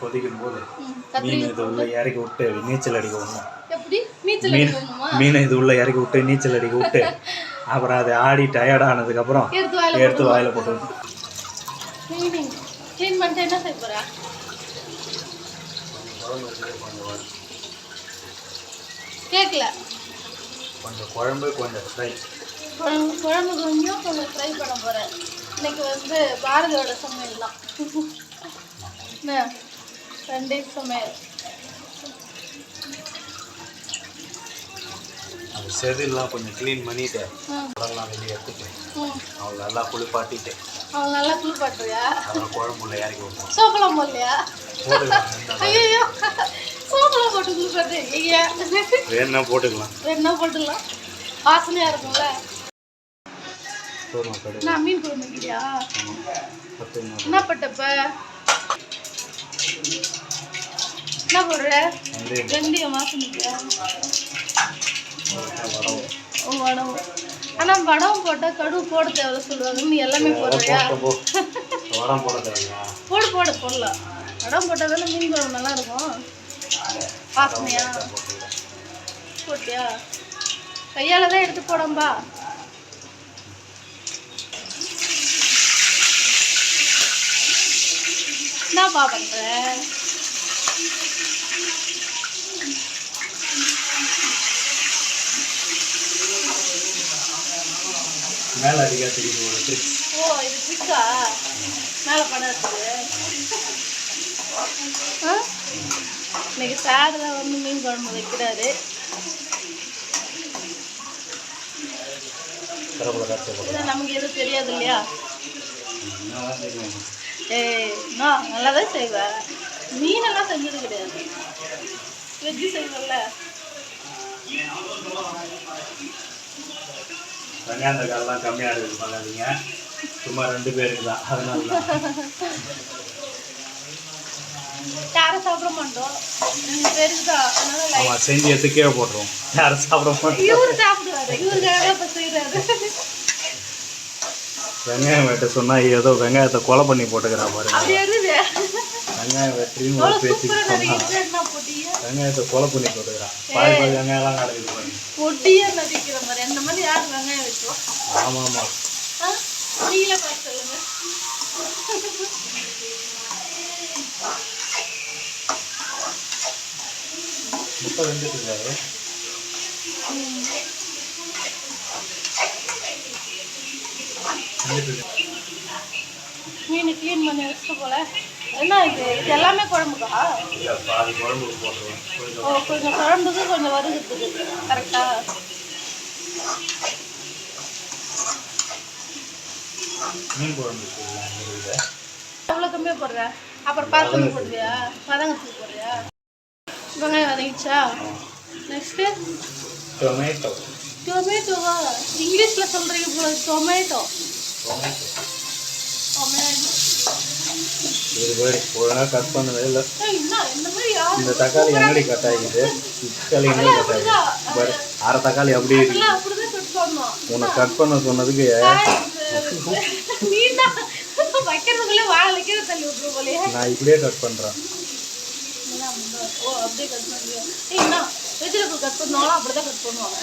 கொதிக்கும் போது மீன் இது உள்ள இறக்கி விட்டு நீச்சல் அடிக்க விடணும். மீன் மீனை இது உள்ள இறக்கி விட்டு நீச்சல் அடிக்க விட்டு அப்புறம் அதை ஆடி டயர்ட் ஆனதுக்கப்புறம் எடுத்து வாயில போட்டு க்ளீன் பண்ணிட்டு என்ன செய்ய போறா? கேட்கல கொஞ்சம் குழம்பு கொஞ்சம் ஃப்ரை குழம்பு குழம்பு கொஞ்சம் கொஞ்சம் ஃப்ரை பண்ண போகிறேன் இன்னைக்கு வந்து பாரதியோட சமையல் தான். ரெண்டே சமையல் அந்த செதில்லாம் கொஞ்சம் க்ளீன் பண்ணிட்டு ம் அதெல்லாம் வெளியே எடுத்துட்டு ம் அவங்களை நல்லா குளிப்பாட்டிட்டு. அவங்க நல்லா குளிப்பாட்டுறியா? அப்புறம் குழம்புல இறக்கி விடணும் சோப்பெல்லாம் போடலையா? போட்டுக்கலாம் ஐயோ சோப்பெல்லாம் போட்டு குளிப்பாட்டு ஐயா வேணும்னா போட்டுக்கலாம். என்ன போட்டுடலாம் வாசனையாக இருக்கும்ல. நான் மீன் குழம்பு வைக்கிறியா. என்ன பட்டப்ப? என்ன போடுற வந்து வெந்தயம் ஓ வடம் ஆனால் வடம் போட்டால் கடுகு போட தேவையில்ல சொல்லுவாங்க. நீ எல்லாமே போடுறியா போட போடு போடு போடலாம். வடம் போட்டால் தானே மீன் குழம்பு நல்லா இருக்கும் போட்டுக்கிறேன் போட்டியா? கையால் தான் எடுத்து போடம்பா. என்னப்பா பண்ற? மேலே அடிக்க தெரியுது ஒரு ட்ரிக்ஸ் ஓ இது ட்ரிக்கா மேலே படாது ஆ? இன்னைக்கு சார் வந்து மீன் குழம்பு வைக்கிறாரு. கரப்பில் நமக்கு எதுவும் தெரியாது இல்லையா? ஏய் நான் நல்லா தான் செய்வேன் மீனெல்லாம் செஞ்சது கிடையாது. வெஜ்ஜு செய்வேன்ல வெங்காயம் தக்காளிலாம் கம்மியாக இருக்குது பண்ணாதீங்க சும்மா ரெண்டு பேருக்கு தான். அதனால தான் யாரும் சாப்பிட மாட்டோம்? ரெண்டு பேருக்கு தான். ஆமாம் செஞ்சு போட்டுருவோம். யாரும் சாப்பிட மாட்டோம்? இவரு சாப்பிடுவாரு. இவருக்காக தான் இப்போ செய்கிறாரு வெங்காயம் வெட்ட சொன்னால் ஏதோ வெங்காயத்தை கொலை பண்ணி போட்டுக்கிறா பாருங்க. வெங்காயம் வெட்டியும் எவ்வளோ ஒரு பொட்டியா. வெங்காயத்தை கொலை பண்ணி போட்டுக்கிறான் பாதி பாதி வெங்காயம்லாம் கிடக்குது பாருங்க. பொட்டியா நடிக்கிற மாதிரி. அந்த மாதிரி யார் வெங்காயம் வைக்கும் ஆமாம் ஆமாம் நீங்களே பார்த்து சொல்லுங்க. முட்டை வெந்துட்டு இருக்காரு. மீன் க்ளீன் பண்ணி வச்சுட்டு போல. என்ன இது? இது எல்லாமே குழம்புக்கா? இல்ல, பாதி குழம்புக்கு போட்டுருவேன் கொஞ்சம் ஓ கொஞ்சம் குழம்புக்கு கொஞ்சம் வறுக்கிறதுக்கு கரெக்டா. மீன் குழம்பு கம்மியாக போடுற? அப்புறம் பறக்கணும் போடுவியா வதங்கத்துக்கு போடுறியா? வெங்காயம் வதங்கிச்சா நெக்ஸ்ட்டு டொமேட்டோ டொமேட்டோவா இங்கிலீஷில் சொல்கிறீங்க போல டொமேட்டோ டொமேட்டோ இது பேர் ஒழுங்காக கட் பண்ணவே இல்லை. இந்த மாதிரி தக்காளி எங்கடி கட் ஆகிக்குது தக்காளி கட் பாரு அரை தக்காளி அப்படியே இருக்கு. அப்படிதான் உன்னை கட் பண்ண சொன்னதுக்கு நான் இப்படியே கட் பண்ணுறேன் வெஜிடபிள் கட் பண்ணாலும் அப்படி தான் கட் பண்ணுவாங்க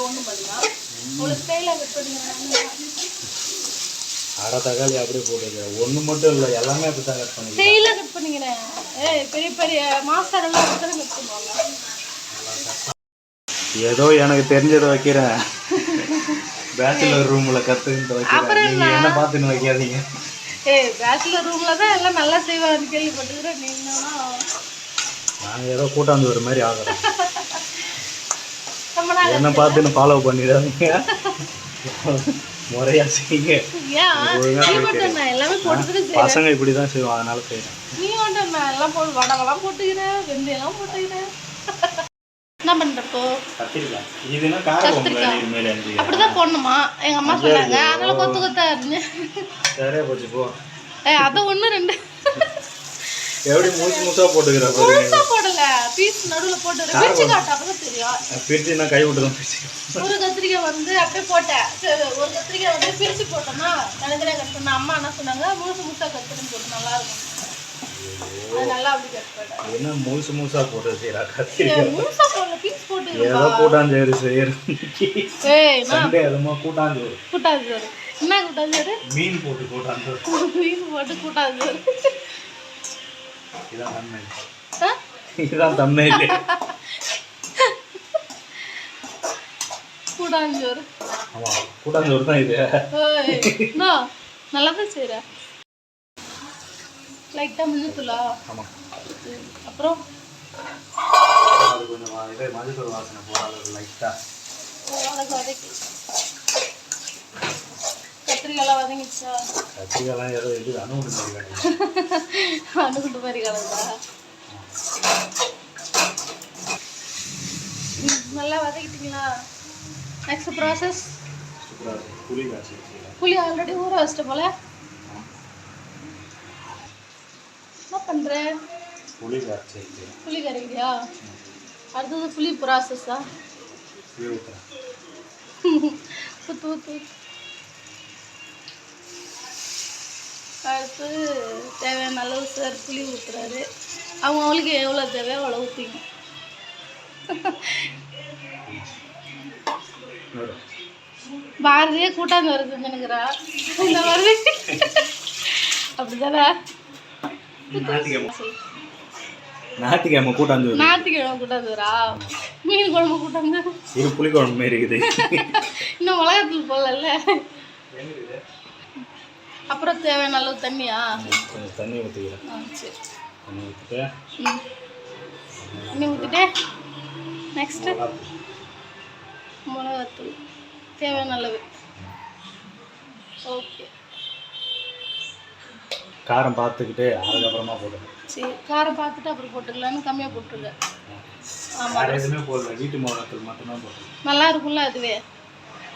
ஒன்றும் பண்ணலாம் அவ்வளோ ஸ்டைலாக கட் பண்ணிக்கிறாங்க அரை தக்காளி அப்படியே போட்டுருக்கேன் ஒன்று மட்டும் இல்லை எல்லாமே அப்படி தான் கட் பண்ணிக்கிறேன் ஸ்டைலாக கட் பண்ணிக்கிறேன். ஏய் பெரிய பெரிய மாஸ்டர் எல்லாம் அப்படி கட் பண்ணுவாங்க. ஏதோ எனக்கு தெரிஞ்சதை வைக்கிறேன். பேச்சுலர் ரூமில் கற்றுக்கிட்டு வைக்கிறேன். நீங்கள் என்ன? பார்த்துன்னு வைக்காதீங்க? ஏய் பேச்சுலர் ரூமில் தான் எல்லாம் நல்லா செய்வாங்கன்னு கேள்விப்பட்டுக்கிறேன் நீங்களும் நான் ஏதோ கூட்டாந்து ஒரு மாதிரி நாள் என்ன பார்த்துன்னு ஃபாலோ பண்ணிடாதீங்க. முறையாக செய்யுங்க. பசங்க இப்படி தான் செய்வோம் அதனால செய்கிறேன் நீ மட்டும் நான் எல்லாம் போட்டு வடகெல்லாம் போட்டுக்கிறேன் வெந்தயம்லாம் போட்டுக்கிறேன் என்ன பண்ணுறப்போ கத்திரிக்காய். இதுனா அப்படிதான் போடணுமா? எங்கள் அம்மா சொன்னாங்க. அதனால கொத்து கொத்தா இருந்து சரியா போச்சு போ. ஏய் அதை ஒன்று ரெண்டு. எப்படி மூச்சு மூச்சா போட்டுக்கிற போடல பீஸ் நடுவில் போட்டு பிரிச்சு காட்டு அப்பதான் தெரியும். பிரிச்சுன்னா கை விட்டுரும் பிரிச்சு ஒரு கத்திரிக்காய் வந்து அப்படியே போட்டேன். ஒரு கத்திரிக்காய் வந்து பிரிச்சு போட்டோம்னா தனித்தனியாக கட் பண்ண அம்மா என்ன சொன்னாங்க முழுசு முழுசா கத்திரின்னு போட்டு நல்லா இருக்கும். என்ன முழுசு முழுசா போட்டு செய்யறா கத்திரிக்காய்? முழுசா போடல பீஸ் போட்டு ஏதோ கூட்டாஞ்சேரி செய்யறது சண்டே அதுமா கூட்டாஞ்சோறு. கூட்டாது சோறு என்ன கூட்டாது சோறு மீன் போட்டு கூட்டாஞ்சோறு. மீன் போட்டு கூட்டாது சோறு இதான்? இதுதான் தன்மை இல்லை கூட்டாஞ்சோறு ஆமா கூட்டாஞ்சோறு தான் இது. நல்லா தான் செய்கிற லைட்டாக மஞ்சத்தூளா? ஆமா. அப்புறம்? அது கொஞ்சம் இது மஞ்சள் வாசனை போடாது லைட்டா கத்திரிக்காய்லாம் வதங்கிச்சா கத்திரிக்காய்லாம் ஏதோ இது அணுகுண்டு மாதிரி அணுகுண்டு மாதிரி கலந்தா நல்லா வதக்கிட்டீங்களா? நெக்ஸ்ட் ப்ராசஸ் புளி ஆல்ரெடி ஊற வச்சிட்ட போல. என்ன பண்ற? புளி புளி கரைக்கிறியா? அடுத்தது புளி ஊற்றுறேன் ஊத்து ஊத்து. அடுத்து தேவையான அளவு சார் புளி ஊற்றுறாரு அவங்க அவங்களுக்கு எவ்வளோ தேவையோ அவ்வளோ ஊற்றிங்க பாரதியே கூட்டாந்து வர செஞ்சுனுக்குறா இந்த மாதிரி. அப்படிதானே ஞாயிற்றுக்கிழமை கூட்டாஞ்சோறு ஞாயிற்றுக்கிழமை வரா மீன் குழம்பு கூட்டாந்து. இது புளிக்குழம்பு மாரி இருக்குது. இன்னும் மிளகாத்தூள் போடல அப்புறம் தேவையான அளவு தண்ணியா? கொஞ்சம் தண்ணி ஊற்றிக்கிறேன் சரி. தண்ணி ஊற்றிட்டு தண்ணி ஊற்றிட்டு நெக்ஸ்ட்டு மிளகாத்தூள். தேவையான அளவு. ஓகே. காரம் பார்த்துக்கிட்டு அதுக்கப்புறமா போட்டுருங்க சரி காரம் பார்த்துட்டு அப்புறம் போட்டுக்கலான்னு கம்மியாக போட்டுருங்க. ஆமாம் எதுவுமே போடல. வீட்டு மிளகாத்தூள் மட்டும்தான் போட்டுருங்க நல்லா இருக்கும்ல அதுவே.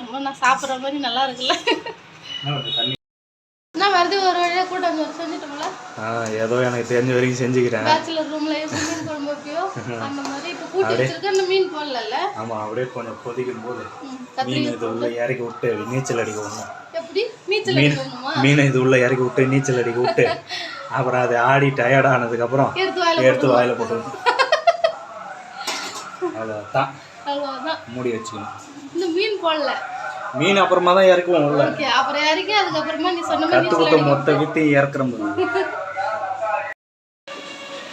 ரொம்ப நான் சாப்பிட்ற மாதிரி நல்லா இருக்குல்ல என்ன வருது ஒரு வழியாக கூட்டம் ஒரு செஞ்சுட்டோம்ல. ஆ ஏதோ எனக்கு தெரிஞ்ச வரைக்கும் செஞ்சுக்கிறேன். பேச்சுலர் ரூம்ல மீன் குழம்பு வைப்பியோ? அந்த மாதிரி கூட்டி மீன் ஆமாம் அப்படியே கொஞ்சம் கொதிக்கும் போது மீன் இது உள்ள இறக்கி விட்டு நீச்சல் அடிக்க விடணும். அடிக்கணுமா மீனை இது உள்ள இறக்கி விட்டு நீச்சல் அடிக்க விட்டு அப்புறம் அது ஆடி டயர்ட் ஆனதுக்கப்புறம் எடுத்து வாயில எடுத்து வாயில அவ்வளோதான் அவ்வளோதான் மூடி வச்சுக்கணும். இந்த மீன் போடல. மீன் அப்புறமா தான் இறக்குவோம் உள்ள. அப்புறம் இறக்கி அதுக்கப்புறமா நீ சொன்ன மாதிரி அடி மொத்த வித்து இறக்குற போது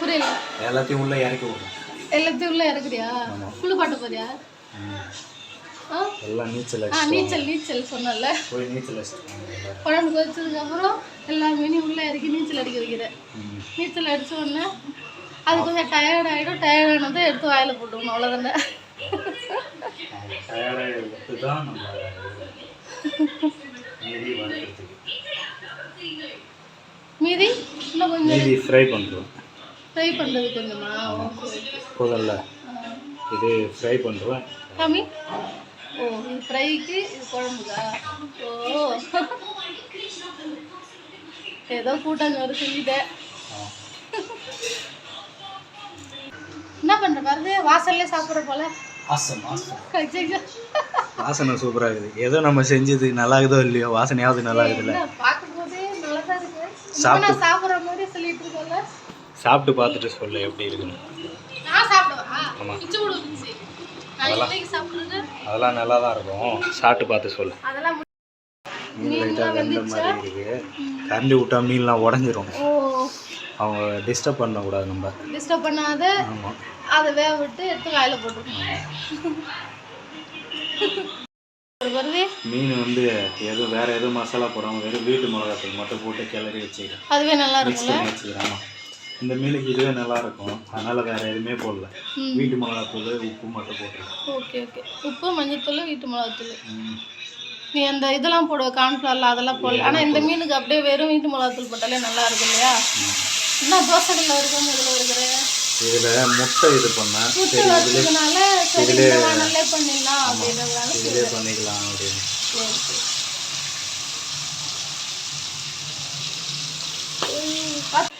புரியல. எல்லாத்தையும் உள்ள இறக்கி விடணும். எல்லாத்தையும் உள்ள இறக்குறியா? புல்லு பாட்டு போறியா? எல்லாம் நீச்சல் ஆ நீச்சல் நீச்சல் சொன்னல போய் நீச்சல் குழம்பு கொதிச்சதுக்கு அப்புறம் எல்லா மீனையும் உள்ள இறக்கி நீச்சல் அடிக்க வைக்கிறேன். நீச்சல் அடிச்ச உடனே அது கொஞ்சம் டயர்ட் ஆகிடும் டயர்ட் ஆனதை எடுத்து வாயில போட்டுக்கணும் அவ்வளோதானே மீதி இன்னும் கொஞ்சம் ஃப்ரை பண்ணுறோம் ஃப்ரை பண்ணுறது கொஞ்சமா? போதல்ல இது ஃப்ரை பண்ணுறோம் காமி ஓ இது ஃப்ரைக்கு இது குழம்புக்கா ஓ. ஏதோ கூட்டாஞ்சோறு செஞ்சுட்டேன் என்ன பண்ற? பாருங்க வாசல்லே சாப்பிட்ற போல. வாசனை சூப்பராக இருக்குது. ஏதோ நம்ம செஞ்சது நல்லா இருக்குதோ இல்லையோ? வாசனையாவது நல்லா இருக்குதுல்ல நான் சாப்பிட்ற சாப்பிட்டு பார்த்துட்டு சொல்லு எப்படி இருக்குன்னு. நான் சாப்பிடுவா? ஆமா. பிச்சு விடு பிச்சு. நான் இன்னைக்கு சாப்பிட்றது? அதெல்லாம் நல்லா தான் இருக்கும். சாப்பிட்டு பார்த்து சொல்லு. அதெல்லாம் மீன் லைட்டாக வெந்த மாதிரி இருக்கு. கரண்டி விட்டா மீன்லாம் உடஞ்சிரும். அவங்க டிஸ்டர்ப் பண்ணக்கூடாது நம்ம. டிஸ்டர்ப் பண்ணாத. ஆமாம் அதை வேக விட்டு எடுத்து வாயில போட்டுருக்கணும் வருது. மீன் வந்து எதுவும் வேற எதுவும் மசாலா போடாமல் வெறும் வீட்டு மிளகாத்தூள் மட்டும் போட்டு கிளறி வச்சுக்கிறேன். அதுவே நல்லா பண்ணி வச்சுக்கிறேன். ஆமாம் இந்த மீனுக்கு இதுவே நல்லா இருக்கும் அதனால வேற எதுவுமே போடல. வீட்டு மிளகாத்தூள் உப்பு மட்டும் போட்டுருக்கேன் ஓகே ஓகே. உப்பு மஞ்சத்தூள் வீட்டு மிளகாத்தூள். நீ அந்த இதெல்லாம் போடுவ கார்ன்ஃப்ளவர்ல அதெல்லாம் போடல. ஆனால் இந்த மீனுக்கு அப்படியே வெறும் வீட்டு மிளகாத்தூள் போட்டாலே நல்லா இருக்கும் இல்லையா? என்ன தோசைகளில் இருக்கும் இதில் இருக்கிற இதில் முட்டை இது பண்ணேன். வானல்லே பண்ணிடலாம் அப்படின்றதுனால இதே பண்ணிக்கலாம் அப்படின்னு சரி சரி ம், பத்-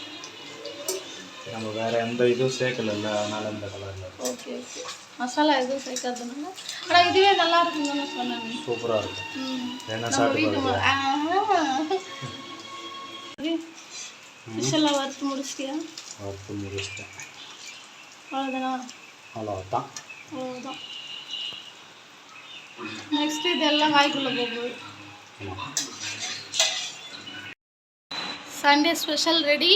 நம்ம வேற எந்த இதுவும் சேர்க்கல அதனால இந்த கலர்ல ஓகே ஓகே மசாலா எதுவும் சேர்க்காததுனால ஆனால் இதுவே நல்லா இருக்குன்னு தான் சொன்னேன் சூப்பரா இருக்கும் வேணா சாப்பிட்டு ஃபிஷ் எல்லாம் வறுத்து முடிச்சிட்டியா? வறுத்து முடிச்சிட்டேன். அவ்வளோதானா அவ்வளோதான் அவ்வளோதான் நெக்ஸ்ட் இதெல்லாம் வாய்க்குள்ளே போகுது. சண்டே ஸ்பெஷல் ரெடி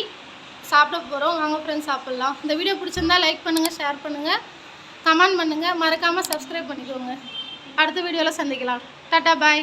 சாப்பிட போகிறோம் வாங்க ஃப்ரெண்ட்ஸ் சாப்பிட்லாம். இந்த வீடியோ பிடிச்சிருந்தா லைக் பண்ணுங்கள் ஷேர் பண்ணுங்கள் கமெண்ட் பண்ணுங்கள் மறக்காமல் சப்ஸ்கிரைப் பண்ணிக்கோங்க. அடுத்த வீடியோவில் சந்திக்கலாம். டாட்டா பாய்